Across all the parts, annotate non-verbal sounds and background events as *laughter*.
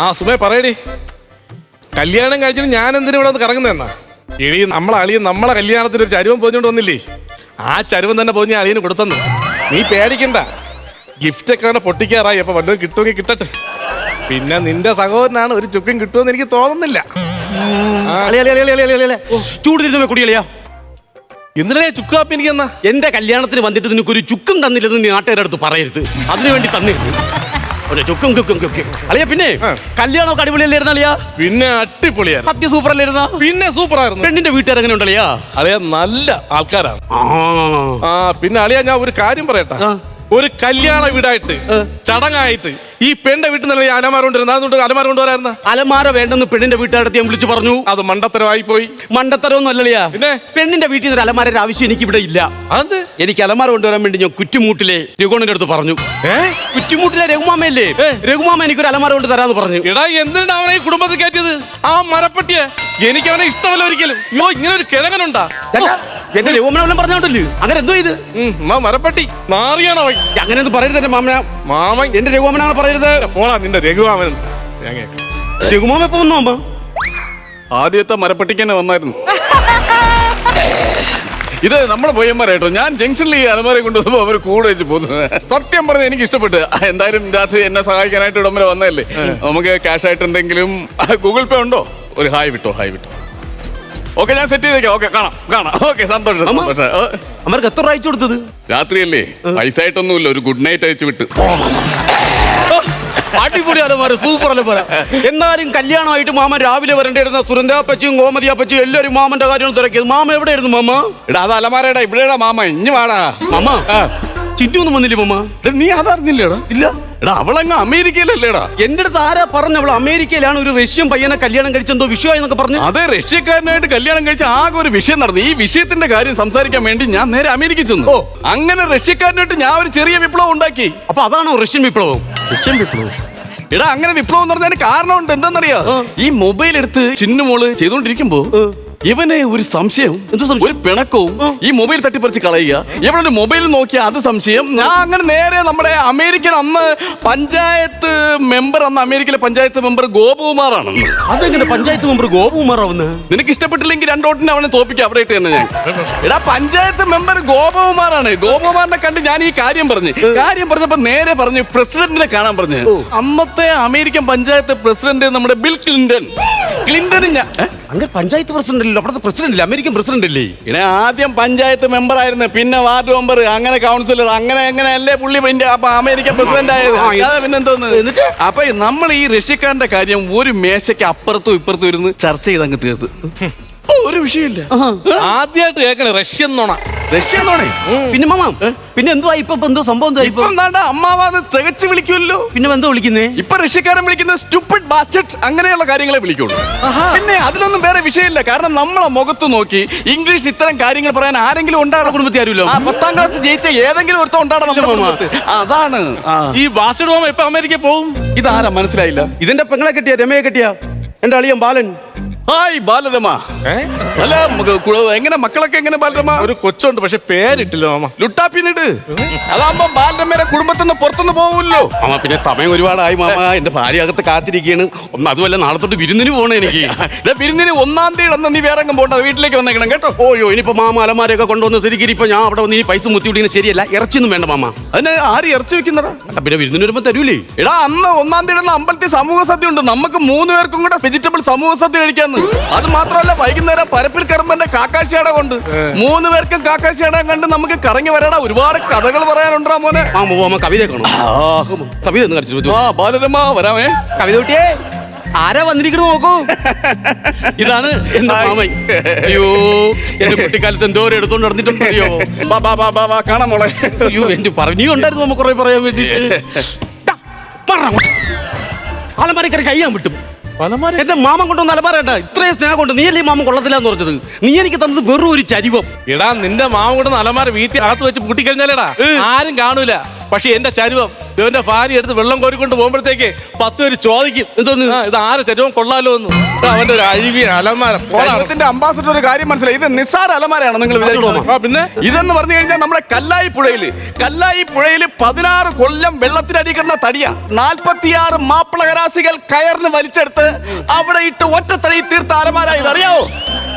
ആ സുമേ പറയടി. കല്യാണം കഴിച്ചിട്ട് ഞാൻ എന്തിനും ഇവിടെ വന്ന് കറങ്ങുന്നതെന്നാ എടി നമ്മളെ അളിയൻ നമ്മളെ കല്യാണത്തിന് ഒരു ചരുവം പോഞ്ഞോണ്ട് വന്നില്ലേ? ആ ചരുവം തന്നെ പോഞ്ഞ അളിയന് കൊടുത്തെന്ന്. നീ പേടിക്കണ്ട. ഗിഫ്റ്റ് ഒക്കെ അങ്ങനെ പൊട്ടിക്കാറായി. അപ്പൊ വല്ലതും കിട്ടുമെങ്കിൽ കിട്ടട്ടെ. പിന്നെ നിന്റെ സഹോദരനാണ് ഒരു ചുക്കും കിട്ടുമെന്ന് എനിക്ക് തോന്നുന്നില്ല. ഇന്നലെ കുടികളിയാ എന്തിനാ ചുക്ക് കാപ്പി എനിക്ക് എന്നാ എന്റെ കല്യാണത്തിന് വന്നിട്ട് നിനക്കൊരു ചുക്കും തന്നില്ലെന്ന് നീ നാട്ടുകാരടുത്ത് പറയരുത്. അതിനുവേണ്ടി തന്നിരുന്നു അളിയ പിന്നെ. കല്യാണമൊക്കെ അടിപൊളിയല്ലായിരുന്നു അളിയ? പിന്നെ അടിപൊളിയായിരുന്നു. സത്യ സൂപ്പർ അല്ലായിരുന്ന പിന്നെ സൂപ്പർ ആയിരുന്നു പെണ്ണിന്റെ വീട്ടുകാർ എങ്ങനെ ഉണ്ടളിയാ അളിയ നല്ല ആൾക്കാരാണ്. ആ. പിന്നെ അളിയ ഞാൻ ഒരു കാര്യം പറയട്ടെ. ഒരു കല്യാണ വീടായിട്ട് ചടങ്ങായിട്ട് ഈ പെണ്ണിന്റെ വീട്ടിൽ നിന്നല്ലേ ഈ അലമാര കൊണ്ടുവരുന്നത് അതുകൊണ്ട് അലമാര കൊണ്ടുവരായിരുന്ന അലമാര വേണ്ടെന്ന് പെണ്ണിന്റെ വീട്ടുകാരത്തെ ഞാൻ വിളിച്ചു പറഞ്ഞു. അത് മണ്ടത്തരമായി പോയി. മണ്ടത്തരമൊന്നും അല്ലളിയാ. പിന്നെ? പെണ്ണിന്റെ വീട്ടിൽ നിന്ന് അലമാര അലമാരയുടെ ആവശ്യം എനിക്ക് ഇവിടെ ഇല്ല. അത് എനിക്ക് അലമാര കൊണ്ടുവരാൻ വേണ്ടി ഞാൻ കുറ്റുമൂട്ടിലെ രഘുണന്റെ അടുത്ത് പറഞ്ഞു. കുറ്റുമൂട്ടിലെ രഘുമാമയല്ലേ. രഘുമാമ എനിക്കൊരു അലമാര കൊണ്ട് തരാന്ന് പറഞ്ഞു. എടാ എന്തിനാണ് അവനെ ഈ കുടുംബത്തിൽ കയറ്റിയത്? ആ മരപ്പട്ടിയെ എനിക്ക് അവനെ ഇഷ്ടമല്ല ഒരിക്കലും. അയ്യോ ഇങ്ങനെ ഒരു കിഴങ്ങനുണ്ടാ എന്റെ രഘുമാമനെ പറഞ്ഞോണ്ടല്ലോ? അങ്ങനെ എന്തോ ഇത്? ഉം, എന്നാ മരപ്പട്ടി. നാറിയാണ് അവൻ. അങ്ങനെയൊന്നും പറയരുത് എന്റെ മാമന. മാമൻ. എന്റെ രഘുമാമനാണ് പറയരുത്. പോടാ നിന്റെ രഘുവാമൻ. തേങ്ങ. രഘുമാമ എപ്പോ വന്നു അമ്മ? ആദ്യത്തെ മരപ്പട്ടിക്ക് തന്നെ വന്നായിരുന്നു. ഇത് നമ്മുടെ പയ്യന്മാരായിട്ടോ ഞാൻ ജംഗ്ഷനിൽ ഈ അലമാര കൊണ്ടുവന്നപ്പോ അവർ കൂടെ വെച്ച് പോകുന്നത്. സത്യം പറഞ്ഞ എനിക്ക് ഇഷ്ടപ്പെട്ടു എന്തായാലും രാത്രി എന്നെ സഹായിക്കാനായിട്ട് ഇടം വരെ വന്നതല്ലേ? നമുക്ക് ക്യാഷ് ആയിട്ട് എന്തെങ്കിലും ഗൂഗിൾ പേ ഉണ്ടോ? ഒരു ഹായ് വിട്ടോ ഹായ് വിട്ടോ. ഓക്കെ ഞാൻ സെറ്റ് ചെയ്തേക്കാം. ഓക്കെ കാണാം കാണാം. ഓക്കെ സന്തോഷം. സന്തോഷം. അമ്മർക്ക് എത്ര അയച്ചു കൊടുത്തത്? രാത്രിയല്ലേ? പൈസ ആയിട്ടൊന്നുമില്ല ഒരു ഗുഡ് നൈറ്റ് അയച്ചു വിട്ട്. അടിപൊളി അലമാര സൂപ്പർ അലമാര. എന്നാലും കല്യാണമായിട്ട് മാമൻ രാവിലെ വരണ്ടിരുന്ന സുരന്താപ്പച്ചും ഗോമതിയാപ്പച്ചും എല്ലാവരും മാമന്റെ കാര്യം തിരക്കിയത്. മാമ എവിടെയായിരുന്നു മാമ? എടാ അത് അലമാരടാ ഇവിടെടാ മാമ. ഇഞ്ഞു വാടാ. മാമ? ആ. ചിറ്റൊന്നും വന്നില്ലേ മമ്മ? നീ അതറിഞ്ഞില്ലേടാ? ഇല്ല. എടാ അവളങ്ങ് അമേരിക്കയിലല്ലേടാ? എന്റെ അടുത്ത് ആരാ പറഞ്ഞു അവൾ അമേരിക്കയിലാണ് ഒരു റഷ്യൻ പയ്യനെ കല്യാണം കഴിച്ചെന്തോ വിഷയമായി എന്നൊക്കെ പറഞ്ഞു? അതെ റഷ്യക്കാരനായിട്ട് കല്യാണം കഴിച്ച ആകെ ഒരു വിഷയം നടന്നു. ഈ വിഷയത്തിന്റെ കാര്യം സംസാരിക്കാൻ വേണ്ടി ഞാൻ നേരെ അമേരിക്ക ചെന്നു. ഓ. അങ്ങനെ റഷ്യക്കാരനായിട്ട് ഞാൻ ഒരു ചെറിയ വിപ്ലവം ഉണ്ടാക്കി. അപ്പൊ അതാണോ റഷ്യൻ വിപ്ലവം? റഷ്യൻ വിപ്ലവം. എടാ അങ്ങനെ വിപ്ലവം എന്ന് പറഞ്ഞതിന് കാരണമുണ്ട്. എന്താണെന്നറിയോ? ഈ മൊബൈൽ എടുത്ത് ചിന്നുമോൾ ചെയ്തോണ്ടിരിക്കുമ്പോ ഇവന് ഒരു സംശയം? ഒരു പിണക്കവും ഈ മൊബൈൽ തട്ടിപ്പറിച്ച് കളയുക. ഇവനൊരു മൊബൈൽ നോക്കിയ അത് സംശയം? ഞാൻ അങ്ങനെ നേരെ നമ്മുടെ അമേരിക്കൻ അന്ന് പഞ്ചായത്ത് മെമ്പർ അന്ന് അമേരിക്കയിലെ പഞ്ചായത്ത് മെമ്പർ ഗോപകുമാറാണ് അതെങ്ങനെ പഞ്ചായത്ത് മെമ്പർ ഗോപകുമാറാവുന്നത് നിനക്ക് ഇഷ്ടപ്പെട്ടില്ലെങ്കിൽ രണ്ടോട്ടിന് അവനെ തോപ്പിക്കാം അവിടെ ഇട്ട് തന്നെ ഞാൻ. എടാ പഞ്ചായത്ത് മെമ്പർ ഗോപകുമാറാണ്. ഗോപകുമാറിനെ കണ്ട് ഞാൻ ഈ കാര്യം പറഞ്ഞു. കാര്യം പറഞ്ഞപ്പോ നേരെ പറഞ്ഞു പ്രസിഡന്റിനെ കാണാൻ പറഞ്ഞു. അന്നത്തെ അമേരിക്കൻ പഞ്ചായത്ത് പ്രസിഡന്റ് നമ്മുടെ ബിൽ ക്ലിന്റൺ. ക്ലിന്റൺ ഞാൻ? അങ്ങനെ പഞ്ചായത്ത് പ്രസിഡന്റ് അല്ലല്ലോ അവിടുത്തെ പ്രസിഡന്റ് അല്ലേ? അമേരിക്കൻ പ്രസിഡന്റ് അല്ലേ? ഇങ്ങനെ ആദ്യം പഞ്ചായത്ത് മെമ്പർ ആയിരുന്നു പിന്നെ വാർഡ് മെമ്പർ അങ്ങനെ കൗൺസിലർ അങ്ങനെ അങ്ങനെ അല്ലേ പുള്ളി പിന്നെ അപ്പൊ അമേരിക്കൻ പ്രസിഡന്റ് ആയത്? ആ, ഇത്- അതെ പിന്നെന്തോന്ന്? എന്നിട്ട്? അപ്പൊ നമ്മൾ ഈ റഷ്യക്കാരന്റെ കാര്യം ഒരു മേശയ്ക്ക് അപ്പുറത്തും ഇപ്പുറത്തും ഇരുന്ന് ചർച്ച ചെയ്ത് അങ്ങ് തീർത്ത് ഒരു വിഷയമില്ല. ആദ്യമായിട്ട് കേൾക്കണേ റഷ്യൻ നോണ. റഷ്യൻ നോണേ? പിന്നെ മാമ പിന്നെ എന്തുവാ ഇപ്പൊ ഇപ്പൊ എന്തോ സംഭവം എന്താ ഇപ്പൊ? ഇപ്പം നാണ്ട അമ്മാവാത് തികച്ചു വിളിക്കുമല്ലോ. പിന്നെ എന്തോ വിളിക്കുന്നേ? ഇപ്പൊ റഷ്യക്കാരൻ വിളിക്കുന്ന സ്റ്റുപ്പിഡ് ബാസ്റ്റഡ് അങ്ങനെയുള്ള കാര്യങ്ങളെ വിളിക്കുള്ളൂ. പിന്നെ അതിലൊന്നും വേറെ വിഷയമില്ല. കാരണം നമ്മളെ മുഖത്ത് നോക്കി ഇംഗ്ലീഷ് ഇത്തരം കാര്യങ്ങൾ പറയാൻ ആരെങ്കിലും ഉണ്ടാകണം കുടുംബത്തിൽ ആരുമല്ലോ. ആ പത്താം ക്ലാസ് ജയിച്ച ഏതെങ്കിലും ഒരുത്തം ഉണ്ടാകണം നമ്മുടെ. അതാണ്. ഈ ബാസ്റ്റഡ് ഹോം എപ്പോ അമേരിക്ക പോകും? ഇതാരാ? മനസ്സിലായില്ല. ഇതിന്റെ പെങ്ങളെ കെട്ടിയ? രമയെ കെട്ടിയ? എന്റെ അളിയൻ ബാലൻ. ഹായ് ബാലരമ? അല്ല എങ്ങനെ മക്കളൊക്കെ എങ്ങനെ ബാലരമ? ഒരു കൊച്ചുണ്ട് പക്ഷെ പേരിട്ടില്ല മാമ. ലുട്ടാപ്പിന്നിട്ട് അതാകുമ്പോ ബാലരമയുടെ കുടുംബത്തിൽ നിന്ന് പുറത്തുനിന്ന് പോവുമല്ലോ മാമ പിന്നെ സമയം ഒരുപാടായി മാമ. എന്റെ ഭാര്യ അകത്ത് കാത്തിരിക്കുകയാണ്. ഒന്ന് അതുമല്ല നാളെ തൊട്ട് വിരുന്നിന് പോണേ എനിക്ക്. *laughs* വിരുന്നിന് ഒന്നാം തീയതി അന്ന് നീ വേറെ പോകണ്ട വീട്ടിലേക്ക് വന്നേക്കണം കേട്ടോ. ഓയോ ഇനിയിപ്പോ മാമ അലമാരൊക്കെ കൊണ്ടുവന്ന് ശരിക്കും ഇപ്പൊ ഞാൻ അവിടെ വന്ന് ഇനി പൈസ മുത്തി വിടിങ്ങനെ ശരിയല്ല ഇറച്ചിയൊന്നും വേണ്ട മാമ. അതിന് ആര് ഇറച്ചി വെക്കുന്നടാ പിന്നെ വിരുന്നിന് വരുമ്പോ തരൂലേ? എടാ അന്ന് ഒന്നാം തീയതി അമ്പലത്തിൽ സമൂഹ സദ്യ ഉണ്ട്. നമുക്ക് മൂന്ന് പേർക്കും കൂടെ വെജിറ്റബിൾ സമൂഹ സദ്യ കഴിക്കാന്ന്. അത് മാത്രമല്ല വൈകുന്നേരം പരപ്പിൽ കറുമ്പന്റെ കാക്കാശിയാട കൊണ്ട്. മൂന്ന് പേർക്കും കാക്കാശിയാട കണ്ട് നമുക്ക് കറങ്ങി വരാട. ഒരുപാട് കഥകൾ പറയാനുണ്ടാ മോനെ? കവിത കവിത ഒന്ന് കളിച്ചു ആ ബാലരമ വരാമേ. കവിത കുട്ടിയേ ആരാ വന്നിരിക്കണു നോക്കൂ. ഇതാണ് എന്താ മാമൻ. അയ്യോ എന്റെ *laughs* കുട്ടിക്കാലത്ത് എന്തോരം എടുത്തോണ്ട് നടന്നിട്ടുണ്ടോ ബാ ബാ ബാ ബാ ബാ കാണാം മോളെ. അയ്യോ എന്റെ പറഞ്ഞു ഉണ്ടായിരുന്നു നമുക്ക് കുറെ പറയാൻ വേണ്ടി അലമാരി *laughs* കയറി കഴിയാൻ വിട്ടും. പലമാരെ എന്റെ മാമൻ കൊണ്ടൊന്ന് അലമാരണ്ട ഇത്രയും സ്നേഹം കൊണ്ട് നീ അല്ലേ മാമൻ കൊള്ളത്തില്ലാന്ന് പറഞ്ഞത്? നീ എനിക്ക് തന്നത് വെറും ഒരു ചരിവം. എടാ നിന്റെ മാമൻ കൂടെ അലമാര വീട്ടിൽ അകത്ത് വെച്ച് പൂട്ടിക്കഴിഞ്ഞാലേടാ. ആരും കാണൂല. പക്ഷെ എന്റെ ചരുവം. ഇവന്റെ ഭാര്യ എടുത്ത് വെള്ളം കോരിക്കൊണ്ട് പോകുമ്പോഴത്തേക്ക് പത്ത് പേര് ചോദിക്കും എന്തോന്ന്? ഇത് ആരെ ചരുവം കൊള്ളാലോ എന്ന്? ഇത് അവന്റെ ഒരു അഴിവിയ അലമാര. അംബാസിഡർ അംബാസഡർ ഒരു കാര്യം മനസ്സിലായി. ഇത് നിസ്സാര അലമാരയാണ് നിങ്ങൾ വിചാരിക്കുന്നത് ആ, പിന്നെ? ഇതെന്ന് പറഞ്ഞു കഴിഞ്ഞാൽ നമ്മുടെ കല്ലായി പുഴയിൽ കല്ലായി പുഴയിൽ പതിനാറ് കൊല്ലം വെള്ളത്തിനടി കിടന്ന തടിയ. നാൽപ്പത്തിയാറ് മാപ്പിളകരാശികൾ കയറിന് വലിച്ചെടുത്ത് അവിടെ ഇട്ട് ഒറ്റത്തടി തീർത്ത അലമാര. ഇത് അറിയാവോ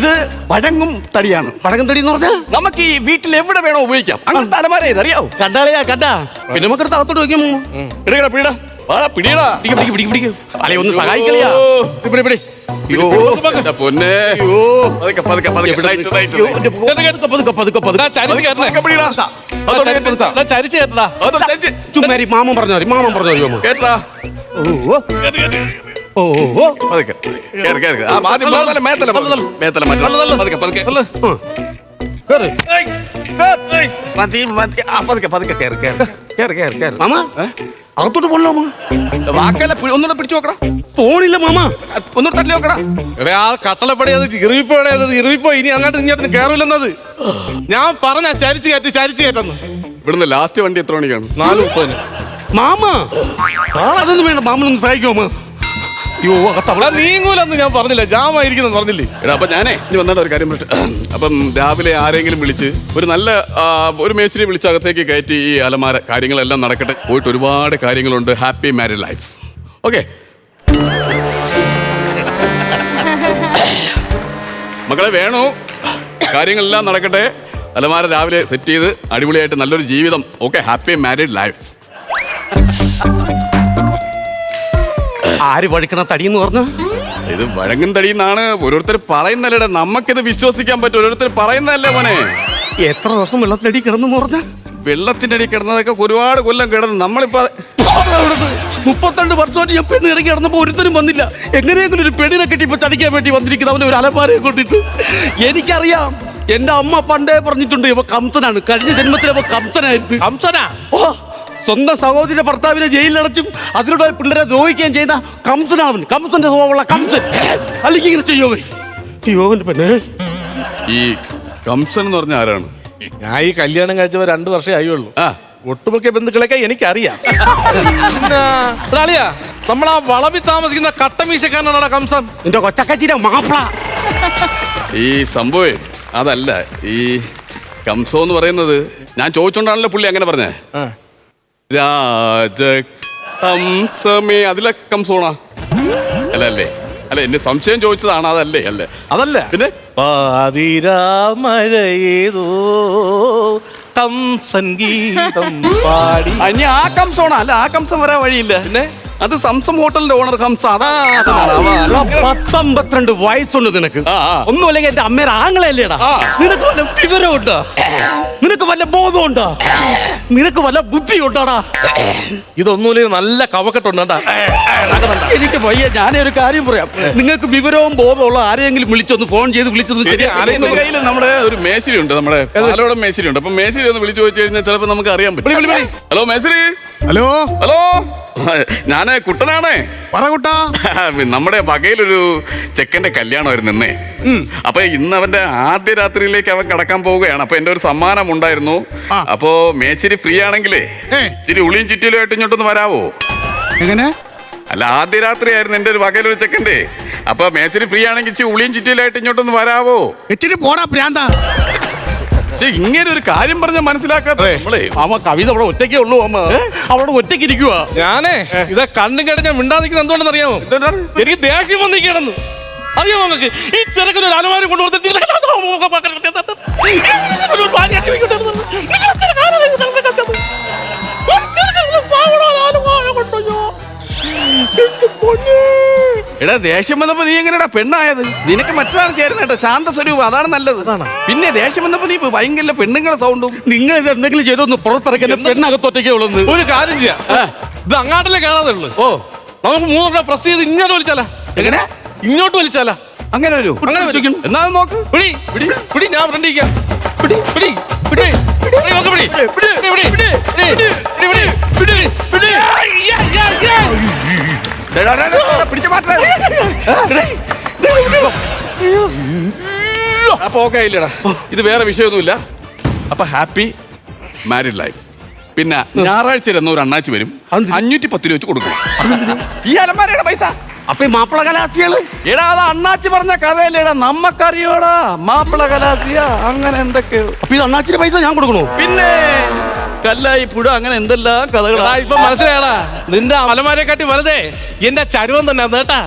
ഇത് വഴങ്ങും തടിയാണ്. പടകം തടി എന്ന് പറഞ്ഞാ? നമുക്ക് ഈ വീട്ടിൽ എവിടെ വേണോ ഉപയോഗിക്കാം. അങ്ങനത്തെ അലമാര അറിയാവോ കണ്ടാളിയാ കണ്ടാ. പിന്നെ നമുക്ക് തകത്തോട്ട് വെക്കും എടുക്കടാ പിടിയടാ വാടാ പിടിയടാ. പിടിക്ക് പിടിക്ക് പിടിക്ക് പിടിക്ക്. അല്ലെ ഒന്ന് സഹായിക്കളിയാ ഇവിടെ ഇവിടെ പൊന്നെ. ചുമ്മാരി മാമൻ പറഞ്ഞു മതി മാമൻ പറഞ്ഞു മതി കേട്ടാ ഓ ആ മേത്തല മേത്തല മേത്തല കേറ്. മതി, മതി. ആ, പതുക്കെ, പതുക്കെ കേറ്, കേറ്. കേറ്, കേറ്, കേറ്. മാമ? അകത്തോട്ട് പോണല്ലോ മാമ. വാക്കല്ല ഒന്നുകൂടെ പിടിച്ചു നോക്കടാ. പോണില്ല മാമ. ഒന്നുകൂടെ തട്ടി നോക്കടാ. എടാ ആ കട്ടളപ്പടി അത് ഇറിവിപ്പോടെ അത് ഇറിവിപ്പോ ഇനി അങ്ങോട്ട് ഇങ്ങോട്ട് കയറില്ലെന്നത് ഞാൻ പറഞ്ഞ ചരിച്ചു കയറ്റി ചരിച്ചു കയറ്റന്ന്. ഇവിടുന്ന് ലാസ്റ്റ് വണ്ടി എത്ര മണിക്കാണ്? നാല് മുപ്പതിന്. മാമ അതൊന്നും വേണ്ട. മാമനൊന്ന് സഹായിക്കോ മാമ? അയ്യോ അകത്തവള അവിടെ നീങ്ങൂലെന്ന് ഞാൻ പറഞ്ഞില്ല. ജാമായിരിക്കുന്നു പറഞ്ഞില്ലേ? എടാ അപ്പൊ ഞാനേ ഇനി വന്നിട്ട് ഒരു കാര്യം പറയട്ടെ. അപ്പം രാവിലെ ആരെങ്കിലും വിളിച്ച് ഒരു നല്ല ഒരു മേശിരി വിളിച്ച് അകത്തേക്ക് കയറ്റി ഈ അലമാര കാര്യങ്ങളെല്ലാം നടക്കട്ടെ. പോയിട്ട് ഒരുപാട് കാര്യങ്ങളുണ്ട്. ഹാപ്പി മാരീഡ് ലൈഫ് ഓക്കെ മക്കളെ വേണു. കാര്യങ്ങളെല്ലാം നടക്കട്ടെ. അലമാര രാവിലെ സെറ്റ് ചെയ്ത് അടിപൊളിയായിട്ട് നല്ലൊരു ജീവിതം. ഓക്കെ ഹാപ്പി മാരീഡ് ലൈഫ് ആര് വഴുക്കണ തടിയെന്ന് പറഞ്ഞു? ഇത് വഴങ്ങും തടിയെന്നാണ്. ഓരോരുത്തർ പറയുന്നല്ലേ നമുക്കിത് വിശ്വസിക്കാൻ പറ്റും. ഓരോരുത്തർ പറയുന്നതല്ലേ മോനെ. എത്ര ദിവസം വെള്ളത്തിനടി കിടന്നു പറഞ്ഞ? വെള്ളത്തിന്റെ അടി കിടന്നതൊക്കെ ഒരുപാട് കൊല്ലം കിടന്നു. നമ്മളിപ്പോ മുപ്പത്തിരണ്ട് വർഷമായിട്ട് ഞാൻ പെണ്ണ് ഇറങ്ങി കിടന്നപ്പോൾ ഒരുത്തരും വന്നില്ല. എങ്ങനെയെങ്കിലും ഒരു പെണ്ണിനെ കെട്ടി ഇപ്പൊ ചതിക്കാൻ വേണ്ടി വന്നിരിക്കുന്ന. അവന്റെ ഒരു അലമാരയെ കൊണ്ടിട്ട്. എനിക്കറിയാം എന്റെ അമ്മ പണ്ടേ പറഞ്ഞിട്ടുണ്ട് ഇപ്പൊ കംസനാണ്. കഴിഞ്ഞ ജന്മത്തിൽ കംസനായിരുന്നു. കംസനാ? ഓ സ്വന്തം സഹോദരിയുടെ ഭർത്താവിനെ ജയിലിലടച്ചും അതിലൂടെ പിള്ളേരെ ദ്രോഹിക്കുകയും ചെയ്ത കംസനാണ് അവൻ. കംസന്റെ സ്വഭാവമുള്ള കംസൻ. അല്ലെങ്കിൽ ഇങ്ങനെ ചെയ്യോ? അയ്യോ പെണ്ണേ. ഈ കംസൻ എന്ന് പറഞ്ഞ ആരാണ്? ഞാൻ ഈ കല്യാണം കഴിച്ചവ രണ്ടു വർഷമേ ആയുള്ളൂ. ആ. ഒട്ടുമിക്ക ബന്ധുക്കളൊക്കെ എനിക്കറിയാം. അളിയാ നമ്മളാ വളവി താമസിക്കുന്ന കട്ടമീശക്കാരനാണ് കംസൻ. എന്റെ കൊച്ചക്കച്ചിന്റെ മാപ്പിള ഈ സംഭവേ അതല്ല. ഈ കംസോ എന്ന് പറയുന്നത് ഞാൻ ചോദിച്ചോണ്ടാണല്ലോ പുള്ളി അങ്ങനെ പറഞ്ഞേ. ആ. രാജ കംസമേ അതിലെ കംസോണാ അല്ല അല്ലേ അല്ല എന്നെ സംശയം ചോദിച്ചതാണ് അതല്ലേ അല്ലേ? അതല്ല. പിന്നെ? പാതിരാമഴയേതോ കംസൻ ഗീതം പാടി. ആ കംസോണ അല്ല ആ കംസം വരാൻ വഴിയില്ല. പിന്നെ? അത് സംസം ഹോട്ടലിന്റെ ഓണർ ഹംസ അതാ. പത്തമ്പത്തിരണ്ട് വയസ്സുണ്ട് നിനക്ക്. ഒന്നും അല്ലെങ്കിൽ എന്റെ അമ്മയുടെ ആങ്ങളല്ലേടാ നിനക്ക് വല്ല വിവരമുണ്ടോ നിനക്ക് വല്ല ബോധമുണ്ടോ നിനക്ക് വല്ല ബുദ്ധി ഉണ്ടാടാ ഇതൊന്നുമില്ല നല്ല കവക്കെട്ടുണ്ട് എനിക്ക് വയ്യ. ഞാനേ ഒരു കാര്യം പറയാം. നിങ്ങൾക്ക് വിവരവും ബോധമുള്ള ആരെയെങ്കിലും വിളിച്ചൊന്ന് ഫോൺ ചെയ്ത് വിളിച്ചൊന്ന് കയ്യിൽ നമ്മുടെ ഒരു മേശരി ഉണ്ട് നമ്മുടെ മേശരി മേശിരി ഉണ്ട്? അപ്പൊ മേശിരി ഒന്ന് വിളിച്ചു ചോദിച്ചു കഴിഞ്ഞാൽ ചിലപ്പോ നമുക്ക് അറിയാൻ പറ്റും. ഹലോ മേശിരി? ഹലോ? ഹലോ? ഞാൻ കുട്ടനാണേ. പറ കുട്ടാ. നമ്മുടെ വകയിലൊരു ചെക്കന്റെ കല്യാണമായിരുന്നു ഇന്നേ. അപ്പൊ ഇന്ന് അവന്റെ ആദ്യ രാത്രിയിലേക്ക് അവൻ കടക്കാൻ പോവുകയാണ്. അപ്പൊ എന്റെ ഒരു സമ്മാനം ഉണ്ടായിരുന്നു. അപ്പോ മേശ്ശേരി ഫ്രീ ആണെങ്കിലേ. ഇച്ചിരി ഉളിയും ചുറ്റിലും ആയിട്ട് ഇങ്ങോട്ടൊന്ന് വരാവോ? എങ്ങനെ? അല്ല ആദ്യ രാത്രി ആയിരുന്നു എന്റെ ഒരു വകയിലൊരു ചെക്കന്റെ. അപ്പൊ മേശ്ശേരി ഫ്രീ ആണെങ്കിൽ ഇച്ചിരി ഉളിയും ചുറ്റിലായിട്ട് ഇങ്ങോട്ടൊന്ന് വരാവോ? ഇച്ചിരി പോടാ പ്രാന്ത. പക്ഷെ ഇങ്ങനെ ഒരു കാര്യം പറഞ്ഞ മനസ്സിലാക്കാത്ത നമ്മളെ അമ്മ കവിത അവിടെ ഒറ്റയ്ക്കേ ഉള്ളൂ അമ്മ അവിടെ ഒറ്റയ്ക്ക് ഇരിക്കുക ഞാനേ ഇതാ കണ്ണും കേട്ട് ഞാൻ മിണ്ടാതിരിക്കുന്നത് എന്തുകൊണ്ടെന്ന് അറിയാമോ എനിക്ക് ദേഷ്യം വന്നിരിക്കണെന്ന് അറിയാമോ നിങ്ങൾക്ക് ഈ ചെറുക്കന് ഒരു അലമാരം എടാ ദേഷ്യം വന്നപ്പോ നീ എങ്ങനെയാ പെണ്ണായത് നിനക്ക് മറ്റൊരാൾ ചേരുന്നേട്ടോ ശാന്ത സ്വരൂപം അതാണ് നല്ലത് പിന്നെ ദേഷ്യം വന്നപ്പോ നീ ഭയങ്കര പെണ്ണുങ്ങളെ സൗണ്ടും നിങ്ങൾ ഇത് എന്തെങ്കിലും ചെയ്തൊന്ന് പുറത്തിറക്കാൻ പെണ്ണകത്തൊറ്റയ്ക്കുള്ള ഒരു കാര്യം ചെയ്യാം ഇത് അങ്ങാട്ടിലേ കാണാതെ ഉള്ളു ഓ നമുക്ക് മൂന്ന് പ്രസ് ചെയ്ത് ഇങ്ങോട്ട് വലിച്ചാല എങ്ങനെ ഇങ്ങോട്ട് വലിച്ചാല അങ്ങനെ വരൂ അങ്ങനെ എന്നാലും നോക്ക് പിടി പിടി പിടി ഞാൻ ഫ്രണ്ടിക്കാം പിടി പിടി പിടി പിടി നോക്ക് പിടി പിടി പിടി പിടി പിടി പിടി പിടി പിടി യാ, യാ, യാ. ഡേ, ഡേ, ഡേ, ഡേ, ഡേ, പിടിച്ച് മാറ്റേ. അപ്പൊ ഓക്കെ ഇല്ലടാ. ഇത് വേറെ വിഷയമൊന്നുമില്ല. അപ്പൊ ഹാപ്പി മാരിഡ് ലൈഫ്. പിന്നെ ഞായറാഴ്ച ഇരുന്ന ഒരു അണ്ണാച്ചി വരും? അഞ്ഞൂറ്റി പത്ത് രൂപ വെച്ച് കൊടുക്കും. ഈ അലമാരയുടെ പൈസ. അപ്പൊ ഈ മാപ്പിള കലാസികൾ? എടാ അത് അണ്ണാച്ചി പറഞ്ഞ കഥയല്ലേടാ. നമ്മക്കറിയോടാ. മാപ്പിള കലാസിയ. അങ്ങനെ എന്തൊക്കെയോ. അപ്പൊ ഇത് അണ്ണാച്ചിന്റെ പൈസ ഞാൻ കൊടുക്കണോ? പിന്നെ കല്ലായി പുഴ അങ്ങനെ എന്തെല്ലാം കഥകളാ? ഇപ്പൊ മനസ്സിലായടാ. നിന്റെ അലമാരെ കാട്ടി വലുതേ എന്റെ ചരുവം തന്നെ കേട്ടാ.